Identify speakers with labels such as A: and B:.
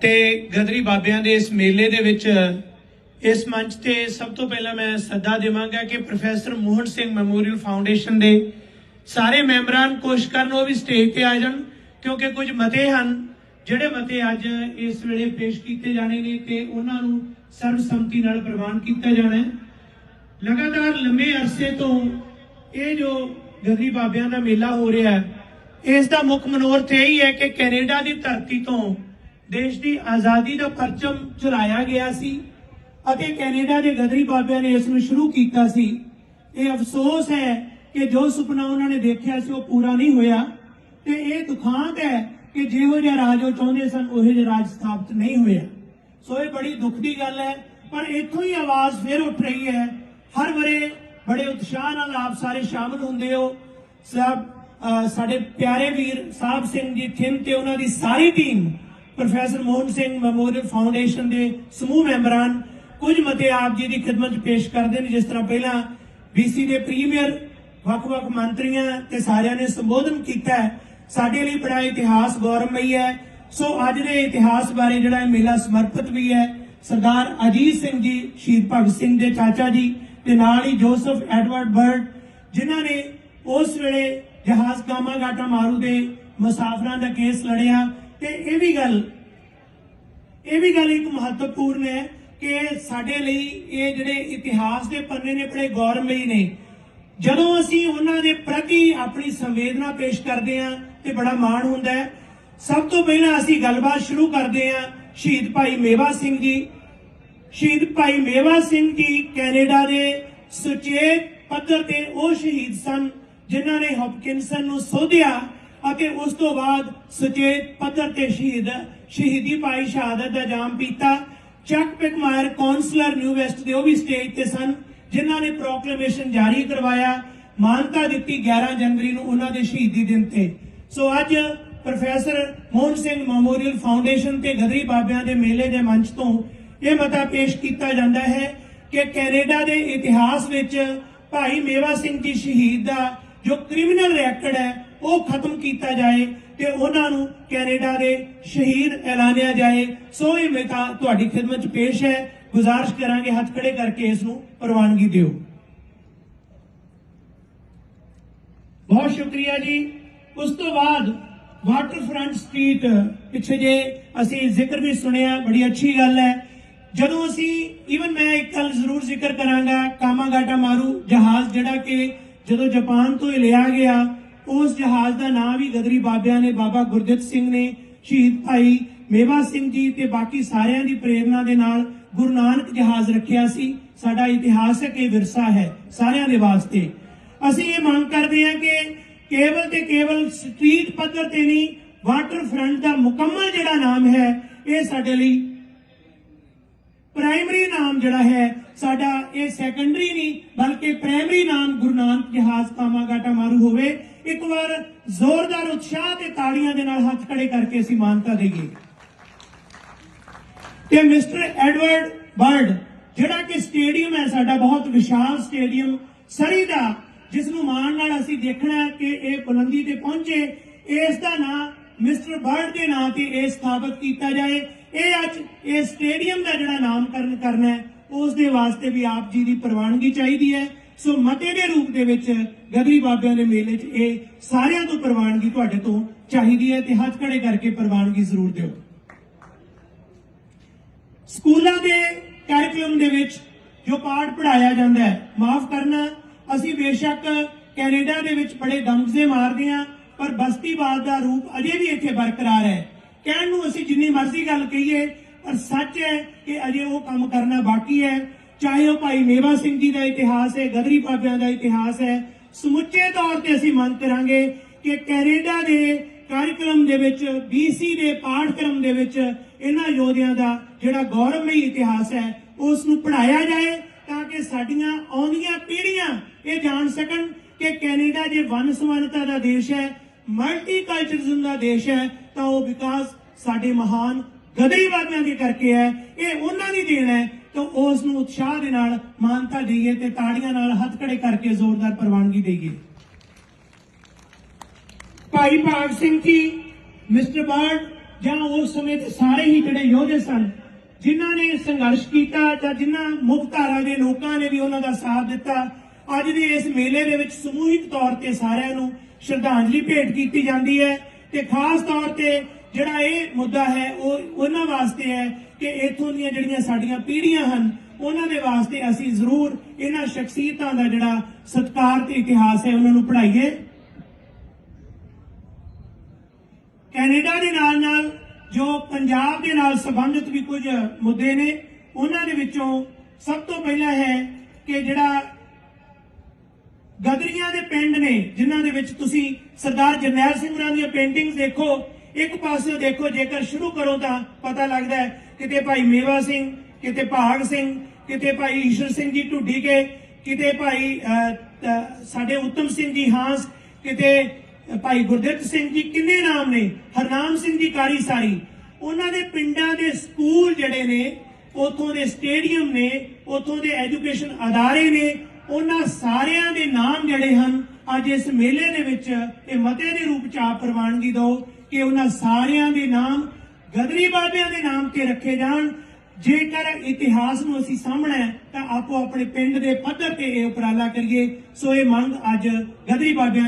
A: ਤੇ ਗਦਰੀ ਬਾਬਿਆਂ ਦੇ ਇਸ ਮੇਲੇ ਦੇ ਵਿੱਚ, ਇਸ ਮੰਚ ਤੇ ਸਭ ਤੋਂ ਪਹਿਲਾਂ ਮੈਂ ਸੱਦਾ ਦੇਵਾਂਗਾ ਕਿ professor Mohan Singh memorial foundation ਦੇ ਸਾਰੇ ਮੈਂਬਰਾਂ ਨੂੰ ਕੋਸ਼ਿਸ਼ ਕਰਨ ਉਹ ਵੀ ਸਟੇਜ ਤੇ ਆ ਜਾਣ, ਕਿਉਂਕਿ ਕੁਝ ਮਤੇ ਹਨ, ਜਿਹੜੇ ਮਤੇ ਅੱਜ ਇਸ ਵੇਲੇ ਪੇਸ਼ ਕੀਤੇ ਜਾਣੇ ਨੇ ਤੇ ਉਹਨਾਂ ਨੂੰ ਸਰਬਸੰਮਤੀ ਨਾਲ ਪ੍ਰਵਾਨ ਕੀਤਾ ਜਾਣਾ ਹੈ। ਲਗਾਤਾਰ ਲੰਮੇ ਅਰਸੇ ਤੋਂ ਇਹ ਜੋ ਗਦਰੀ ਬਾਬਿਆਂ ਦਾ ਮੇਲਾ ਹੋ ਰਿਹਾ ਹੈ, ਇਸ ਦਾ ਮੁੱਖ ਮਨੋਰਥ ਇਹ ਹੀ ਹੈ ਕਿ ਕੈਨੇਡਾ ਦੀ ਧਰਤੀ ਤੋਂ ਦੇਸ਼ ਦੀ ਆਜ਼ਾਦੀ ਦਾ ਪਰਚਮ ਚਲਾਇਆ ਗਿਆ ਸੀ ਅਤੇ ਕੈਨੇਡਾ ਦੇ ਗਦਰੀ ਬਾਬਿਆਂ ਨੇ ਇਸ ਨੂੰ ਸ਼ੁਰੂ ਕੀਤਾ ਸੀ। ਇਹ ਅਫਸੋਸ ਹੈ ਕਿ ਜੋ ਸੁਪਨਾ ਉਹਨਾਂ ਨੇ ਦੇਖਿਆ ਸੀ ਉਹ ਪੂਰਾ ਨਹੀਂ ਹੋਇਆ ਤੇ ਇਹ ਦੁਖਾਂਤ ਹੈ ਕਿ ਜਿਹੋ ਜਿਹਾ ਰਾਜ ਉਹ ਚਾਹੁੰਦੇ ਸਨ, ਉਹੋ ਜਿਹਾ ਰਾਜ ਸਥਾਪਿਤ ਨਹੀਂ ਹੋਇਆ। ਸੋ ਇਹ ਬੜੀ ਦੁੱਖ ਦੀ ਗੱਲ ਹੈ, ਪਰ ਇੱਥੋਂ ਹੀ ਆਵਾਜ਼ ਫਿਰ ਉੱਠ ਰਹੀ ਹੈ। ਹਰ ਵਰੇ ਬੜੇ ਉਤਸ਼ਾਹ ਨਾਲ ਆਪ ਸਾਰੇ ਸ਼ਾਮਲ ਹੁੰਦੇ ਹੋ। ਸਭ ਸਾਡੇ ਪਿਆਰੇ ਵੀਰ ਸਾਹਿਬ ਸਿੰਘ ਜੀ, ਥਿੰਮ ਤੇ ਉਹਨਾਂ ਦੀ ਸਾਰੀ team professor Mohan Singh memorial foundation ਦੇ ਸਮੂਹ ਮੈਂਬਰਾਂ ਕੁਝ ਮਤੇ ਆਪ ਜੀ ਦੀ ਖidmat 'ਚ ਪੇਸ਼ ਕਰਦੇ ਨੇ, ਜਿਸ ਤਰ੍ਹਾਂ ਪਹਿਲਾਂ BC ਦੇ ਪ੍ਰੀਮੀਅਰ ਵੱਖ-ਵੱਖ ਮੰਤਰੀਆਂ ਤੇ ਸਾਰਿਆਂ ਨੇ ਸੰਬੋਧਨ ਕੀਤਾ ਹੈ। ਸਾਡੇ ਲਈ ਬੜਾ ਇਤਿਹਾਸ ਗੌਰਵਮਈ ਹੈ। ਸੋ ਅੱਜ ਦੇ ਇਤਿਹਾਸ ਬਾਰੇ ਜਿਹੜਾ ਇਹ ਮੇਲਾ ਸਮਰਪਿਤ ਵੀ ਹੈ, ਸਰਦਾਰ ਅਜੀਤ ਸਿੰਘ ਜੀ, ਸ਼ਹੀਦ ਭਗਤ ਸਿੰਘ ਦੇ ਚਾਚਾ ਜੀ ਤੇ ਨਾਲ ਹੀ ਜੋਸਫ ਐਡਵਰਡ ਬਰਡ, ਜਿਨ੍ਹਾਂ ਨੇ ਉਸ ਵੇਲੇ ਜਹਾਜ਼ ਕਾਮਾ ਗਾਟਾ ਮਾਰੂ ਦੇ ਮੁਸਾਫਰਾਂ ਦਾ ਕੇਸ ਲੜਿਆ। ਤੇ ਇਹ ਵੀ ਗੱਲ, ਇਹ ਵੀ ਗੱਲ ਇੱਕ ਮਹੱਤਵਪੂਰਨ ਹੈ ਕਿ ਸਾਡੇ ਲਈ ਇਹ ਜਿਹੜੇ ਇਤਿਹਾਸ ਦੇ ਪੰਨੇ ਨੇ ਬੜੇ ਗੌਰਵਮਈ ਨੇ। ਜਦੋਂ ਅਸੀਂ ਉਹਨਾਂ ਦੇ ਪ੍ਰਤੀ ਆਪਣੀ ਸੰਵੇਦਨਾ ਪੇਸ਼ ਕਰਦੇ ਹਾਂ, ਤੇ ਬੜਾ ਮਾਣ ਹੁੰਦਾ ਹੈ। ਸਭ ਤੋਂ ਪਹਿਲਾਂ ਅਸੀਂ ਗੱਲਬਾਤ ਸ਼ੁਰੂ ਕਰਦੇ ਹਾਂ ਸ਼ਹੀਦ ਭਾਈ ਮੇਵਾ ਸਿੰਘ ਜੀ। ਸ਼ਹੀਦ ਭਾਈ ਮੇਵਾ ਸਿੰਘ ਜੀ ਕੈਨੇਡਾ ਦੇ ਸੁਚੇਤ ਪੱਧਰ ਤੇ ਉਹ ਸ਼ਹੀਦ ਸਨ, ਜਿਨ੍ਹਾਂ ਨੇ ਹੌਪਕਿੰਸਨ ਨੂੰ ਸੋਧਿਆ ਅਤੇ ਉਸ ਤੋਂ ਬਾਅਦ ਸੁਚੇਤ ਪੱਧਰ ਤੇ ਸ਼ਹੀਦ, ਸ਼ਹੀਦੀ ਪਾਈ ਸ਼ਹਾਦਤ ਦਾ ਜਾਮ ਪੀਤਾ। ਚੱਕ ਪਿਕਮਾਇਰ ਕਾਉਂਸਲਰ ਨਿਊ ਵੈਸਟ ਦੇ ਉਹ ਵੀ ਸਟੇਜ ਤੇ ਸਨ, ਜਿਨ੍ਹਾਂ ਨੇ ਪ੍ਰੋਕਲੇਮੇਸ਼ਨ ਜਾਰੀ ਕਰਵਾਇਆ। ਮਾਨਤਾ ਦਿੱਤੀ 11 ਜਨਵਰੀ ਨੂੰ ਉਹਨਾਂ ਦੇ ਸ਼ਹੀਦੀ ਦਿਨ ਤੇ। ਸੋ ਅੱਜ professor Mohan Singh memorial foundation ਤੇ ਗਦਰੀ ਬਾਬਿਆਂ ਦੇ ਮੇਲੇ ਦੇ ਮੰਚ ਤੋਂ ਇਹ ਮਤਾ ਪੇਸ਼ ਕੀਤਾ ਜਾਂਦਾ ਹੈ ਕਿ ਕੈਨੇਡਾ ਦੇ ਇਤਿਹਾਸ ਵਿੱਚ ਭਾਈ ਮੇਵਾ ਸਿੰਘ ਜੀ ਸ਼ਹੀਦ ਦਾ ਜੋ ਕ੍ਰਿਮੀਨਲ ਰੈਕੋਰਡ ਹੈ ਉਹ ਖਤਮ ਕੀਤਾ ਜਾਏ ਤੇ ਉਹਨਾਂ ਨੂੰ ਕੈਨੇਡਾ ਦੇ ਸ਼ਹੀਦ ਐਲਾਨਿਆ ਜਾਏ। ਸੋ ਇਹ ਮਤਾ ਤੁਹਾਡੀ ਖidmat 'ਚ ਪੇਸ਼ ਹੈ। ਗੁਜ਼ਾਰਿਸ਼ ਕਰਾਂਗੇ ਹੱਥ ਖੜੇ ਕਰਕੇ ਇਸ ਨੂੰ ਪ੍ਰਵਾਨਗੀ ਦਿਓ। ਬਹੁਤ ਸ਼ੁਕਰੀਆ ਜੀ। ਉਸ ਤੋਂ ਬਾਅਦ ਵਾਟਰਫਰੰਟ ਸਟਰੀਟ ਪਿੱਛੇ ਜੇ ਅਸੀਂ ਜ਼ਿਕਰ ਵੀ ਸੁਣਿਆ, ਬੜੀ ਅੱਛੀ ਗੱਲ ਹੈ। ਜਦੋਂ ਅਸੀਂ ਈਵਨ ਮੈਂ ਇੱਕ ਗੱਲ ਜ਼ਰੂਰ ਜ਼ਿਕਰ ਕਰਾਂਗਾ, ਕਾਮਾਗਾਟਾ ਮਾਰੂ ਜਹਾਜ਼ ਜਿਹੜਾ ਕਿ ਜਦੋਂ ਜਾਪਾਨ ਤੋਂ ਹੀ ਲਿਆ ਗਿਆ ਉਸ ਜਹਾਜ਼ ਦਾ ਨਾਮ ਵੀ ਗਦਰੀ ਬਾਬਿਆਂ ਨੇ, ਬਾਬਾ ਗੁਰਦਿੱਤ ਸਿੰਘ ਨੇ ਸ਼ਹੀਦ ਭਾਈ ਮੇਵਾ ਸਿੰਘ ਜੀ ਤੇ ਬਾਕੀ ਸਾਰਿਆਂ ਦੀ ਪ੍ਰੇਰਣਾ ਦੇ ਨਾਲ ਗੁਰੂ ਨਾਨਕ ਜਹਾਜ਼ ਰੱਖਿਆ ਸੀ। ਸਾਡਾ ਇਤਿਹਾਸਕ ਇਹ ਵਿਰਸਾ ਹੈ ਸਾਰਿਆਂ ਦੇ ਵਾਸਤੇ। ਅਸੀਂ ਇਹ ਮੰਗ ਕਰਦੇ ਹਾਂ ਕਿ ਕੇਵਲ ਤੇ ਕੇਵਲ ਸਟਰੀਟ ਪੱਧਰ ਤੇ ਨਹੀਂ ਵਾਟਰ ਫਰੰਟ ਦਾ ਮੁਕੰਮਲ ਜਿਹੜਾ ਨਾਮ ਹੈ, ਇਹ ਸਾਡੇ ਲਈ ਪ੍ਰਾਇਮਰੀ ਨਾਮ ਜਿਹੜਾ ਹੈ, ਸਾਡਾ ਇਹ ਸੈਕੰਡਰੀ ਨਹੀਂ, ਬਲਕਿ ਪ੍ਰਾਇਮਰੀ ਨਾਮ ਗੁਰੂ ਨਾਨਕ ਜਹਾਜ਼ ਕਾਮਾਗਾਟਾ ਮਾਰੂ ਹੋਵੇ। ਇੱਕ ਵਾਰ ਜ਼ੋਰਦਾਰ ਉਤਸ਼ਾਹ ਤੇ ਤਾੜੀਆਂ ਦੇ ਨਾਲ ਹੱਥ ਖੜੇ ਕਰਕੇ ਅਸੀਂ ਮਾਨਤਾ ਦੇਈਏ। ਤੇ ਮਿਸਟਰ ਐਡਵਰਡ ਬਰਡ ਜਿਹੜਾ ਕਿ ਸਟੇਡੀਅਮ ਹੈ, ਸਾਡਾ ਬਹੁਤ ਵਿਸ਼ਾਲ ਸਟੇਡੀਅਮ, ਸਰੀ ਦਾ ਜਿਸ ਨੂੰ ਮਾਣ ਨਾਲ ਅਸੀਂ ਦੇਖਣਾ ਕਿ ਇਹ ਬੁਲੰਦੀ ਤੇ ਪਹੁੰਚੇ। ਇਸ ਦਾ ਨਾਮ ਮਿਸਟਰ ਬਰਡ ਦੇ ਨਾਂ ਤੇ ਇਹ ਸਥਾਪਿਤ ਕੀਤਾ ਜਾਏ। ਇਹ ਅੱਜ ਇਹ ਸਟੇਡੀਅਮ ਦਾ ਜਿਹੜਾ ਨਾਮਕਰਨ ਕਰਨਾ ਹੈ, ਉਸ ਦੇ ਵਾਸਤੇ ਵੀ ਆਪ ਜੀ ਦੀ ਪ੍ਰਵਾਨਗੀ ਚਾਹੀਦੀ ਹੈ। ਸੋ ਮਤੇ ਦੇ ਰੂਪ ਦੇ ਵਿੱਚ ਗਦਰੀ ਬਾਬਿਆਂ ਦੇ ਮੇਲੇ 'ਚ ਇਹ ਸਾਰਿਆਂ ਤੋਂ ਪ੍ਰਵਾਨਗੀ ਤੁਹਾਡੇ ਤੋਂ ਚਾਹੀਦੀ ਹੈ ਤੇ ਹੱਥ ਖੜੇ ਕਰਕੇ ਪ੍ਰਵਾਨਗੀ ਜ਼ਰੂਰ ਦਿਓ। ਸਕੂਲਾਂ ਦੇ ਕਰਿਕੂਲਮ ਦੇ ਵਿੱਚ ਜੋ ਪਾਠ ਪੜਾਇਆ ਜਾਂਦਾ ਹੈ, ਮਾਫ ਕਰਨਾ, ਅਸੀਂ ਬੇਸ਼ੱਕ ਕੈਨੇਡਾ ਦੇ ਵਿੱਚ ਬੜੇ ਦਮਜ਼ੇ ਮਾਰਦੇ ਹਾਂ, ਪਰ ਬਸਤੀਵਾਦ ਦਾ ਰੂਪ ਅਜੇ ਵੀ ਇੱਥੇ ਬਰਕਰਾਰ ਹੈ। ਕਹਿਣ ਨੂੰ ਅਸੀਂ ਜਿੰਨੀ ਮਰਜ਼ੀ ਗੱਲ ਕਹੀਏ, ਪਰ ਸੱਚ ਹੈ ਕਿ ਅਜੇ ਉਹ ਕੰਮ ਕਰਨਾ ਬਾਕੀ ਹੈ। ਚਾਹੇ ਉਹ ਭਾਈ ਮੇਵਾ ਸਿੰਘ ਜੀ ਦਾ ਇਤਿਹਾਸ ਹੈ, ਗਦਰੀ ਬਾਬਿਆਂ ਦਾ ਇਤਿਹਾਸ ਹੈ, ਸਮੁੱਚੇ ਤੌਰ ਤੇ ਅਸੀਂ ਮੰਗ ਕਰਾਂਗੇ ਕਿ ਕੈਨੇਡਾ ਦੇ ਕਾਰਜਕ੍ਰਮ ਦੇ ਵਿੱਚ BC ਦੇ ਪਾਠਕ੍ਰਮ ਦੇ ਵਿੱਚ ਇਹਨਾਂ ਯੋਧਿਆਂ ਦਾ ਜਿਹੜਾ ਗੌਰਵਮਈ ਇਤਿਹਾਸ ਹੈ ਉਸ ਨੂੰ ਪੜਾਇਆ ਜਾਏ ਤਾਂ ਕਿ ਸਾਡੀਆਂ ਆਉਂਦੀਆਂ ਪੀੜ੍ਹੀਆਂ ਇਹ ਜਾਣ ਸਕਣ ਕਿ ਕੈਨੇਡਾ ਜੇ ਵਨ ਸਮਾਨਤਾ ਦਾ ਦੇਸ਼ ਹੈ, ਮਲਟੀਕਲਚਰਿਜ਼ਮ ਦਾ ਦੇਸ਼ ਹੈ, ਤਾਂ ਉਹ ਵਿਕਾਸ ਸਾਡੇ ਮਹਾਨ ਗਦਰੀ ਬਾਬਿਆਂ ਦੇ ਕਰਕੇ ਹੈ, ਇਹ ਉਹਨਾਂ ਦੀ ਦੇਣ ਹੈ। ਤਾਂ ਉਸ ਨੂੰ ਉਤਸ਼ਾਹ ਦੇ ਨਾਲ, ਮਾਨਤਾ ਦਈਏ ਤੇ ਤਾੜੀਆਂ ਨਾਲ ਹੱਥ ਖੜੇ ਕਰਕੇ ਜ਼ੋਰਦਾਰ ਪ੍ਰਵਾਨਗੀ ਦੇਈਏ। ਭਾਈ ਭਾਗ ਸਿੰਘ ਜੀ, ਮਿਸਟਰ ਬਰਡ, ਜਾਂ ਉਸ ਸਮੇਂ ਦੇ ਸਾਰੇ ਹੀ ਜਿਹੜੇ ਯੋਧੇ ਸਨ, ਜਿਨ੍ਹਾਂ ਨੇ ਸੰਘਰਸ਼ ਕੀਤਾ ਜਾਂ ਜਿਨ੍ਹਾਂ ਮੁੱਖ ਧਾਰਾ ਦੇ ਲੋਕਾਂ ਨੇ ਵੀ ਉਹਨਾਂ ਦਾ ਸਾਥ ਦਿੱਤਾ, ਅੱਜ ਦੇ ਇਸ ਮੇਲੇ ਦੇ ਵਿੱਚ ਸਮੂਹਿਕ ਤੌਰ ਤੇ ਸਾਰਿਆਂ ਨੂੰ ਸ਼ਰਧਾਂਜਲੀ ਭੇਟ ਕੀਤੀ ਜਾਂਦੀ ਹੈ ਤੇ ਖਾਸ ਤੌਰ ਤੇ ਜਿਹੜਾ ਇਹ ਮੁੱਦਾ ਹੈ, ਉਹ ਉਹਨਾਂ ਵਾਸਤੇ ਹੈ ਕਿ ਇਥੋਂ ਦੀਆਂ ਜਿਹੜੀਆਂ ਸਾਡੀਆਂ ਪੀੜ੍ਹੀਆਂ ਹਨ, ਉਹਨਾਂ ਦੇ ਵਾਸਤੇ ਅਸੀਂ ਜ਼ਰੂਰ ਇਹਨਾਂ ਸ਼ਖਸੀਅਤਾਂ ਦਾ ਜਿਹੜਾ ਸਤਿਕਾਰ ਤੇ ਇਤਿਹਾਸ ਹੈ, ਉਹਨਾਂ ਨੂੰ ਪੜ੍ਹਾਈਏ। ਕੈਨੇਡਾ ਦੇ ਨਾਲ ਨਾਲ ਜੋ ਪੰਜਾਬ ਦੇ ਨਾਲ ਸੰਬੰਧਿਤ ਵੀ ਕੁਝ ਮੁੱਦੇ ਨੇ, ਉਹਨਾਂ ਦੇ ਵਿੱਚੋਂ ਸਭ ਤੋਂ ਪਹਿਲਾ ਹੈ ਕਿ ਜਿਹੜਾ ਗਦਰੀਆਂ ਦੇ ਪਿੰਡ ਨੇ, ਜਿਨ੍ਹਾਂ ਦੇ ਵਿੱਚ ਤੁਸੀਂ ਸਰਦਾਰ ਜਰਨੈਲ ਸਿੰਘ ਹੋਰਾਂ ਦੀਆਂ ਪੇਂਟਿੰਗਸ ਦੇਖੋ ਇੱਕ ਪਾਸੇ ਦੇਖੋ, ਜੇਕਰ ਸ਼ੁਰੂ ਕਰੋ ਤਾਂ ਪਤਾ ਲੱਗਦਾ ਹੈ, ਕਿਤੇ ਭਾਈ ਮੇਵਾ ਸਿੰਘ, ਕਿਤੇ ਭਾਗ ਸਿੰਘ, ਕਿਤੇ ਭਾਈ ਈਸ਼ਰ ਸਿੰਘ ਜੀ ਢੁੱਡੀ ਕੇ, ਕਿਤੇ ਭਾਈ ਸਾਡੇ ਉੱਤਮ ਸਿੰਘ ਜੀ ਹਾਂਸ, ਕਿਤੇ ਭਾਈ ਗੁਰਦਿੱਤ ਸਿੰਘ ਜੀ ਕਿੰਨੇ ਨਾਮ ਨੇ? ਹਰਨਾਮ ਸਿੰਘ ਜੀ ਕਾਰੀ ਸਾਰੀ। ਉਹਨਾਂ ਦੇ ਪਿੰਡਾਂ ਦੇ ਸਕੂਲ ਜਿਹੜੇ ਨੇ, ਉਥੋਂ ਦੇ ਸਟੇਡੀਅਮ ਨੇ, ਉਥੋਂ ਦੇ ਐਜੂਕੇਸ਼ਨ ਅਦਾਰੇ ਨੇ, ਉਹਨਾਂ ਸਾਰਿਆਂ ਦੇ ਨਾਮ ਜਿਹੜੇ ਹਨ, ਅੱਜ ਇਸ ਮੇਲੇ ਦੇ ਵਿੱਚ ਇਹ ਮਤੇ ਦੇ ਰੂਪ ਚ ਆਪ ਪ੍ਰਵਾਨਗੀ ਦਿਓ। ਕਿ ਉਹਨਾਂ ਸਾਰਿਆਂ ਦੇ ਨਾਮ, ਗਦਰੀ ਬਾਬਿਆਂ ਦੇ ਨਾਮ ਤੇ ਰੱਖੇ ਜਾਣ। ਜੇਕਰ ਇਤਿਹਾਸ ਨੂੰ ਅਸੀਂ ਸਾਹਮਣਾ ਤਾਂ ਆਪੋ ਆਪਣੇ ਪਿੰਡ ਦੇ ਪੱਧਰ ਤੇ ਇਹ ਉਪਰਾਲਾ ਕਰੀਏ। ਸੋ ਇਹ ਮੰਗ ਅੱਜ ਗਦਰੀ ਬਾਬਿਆਂ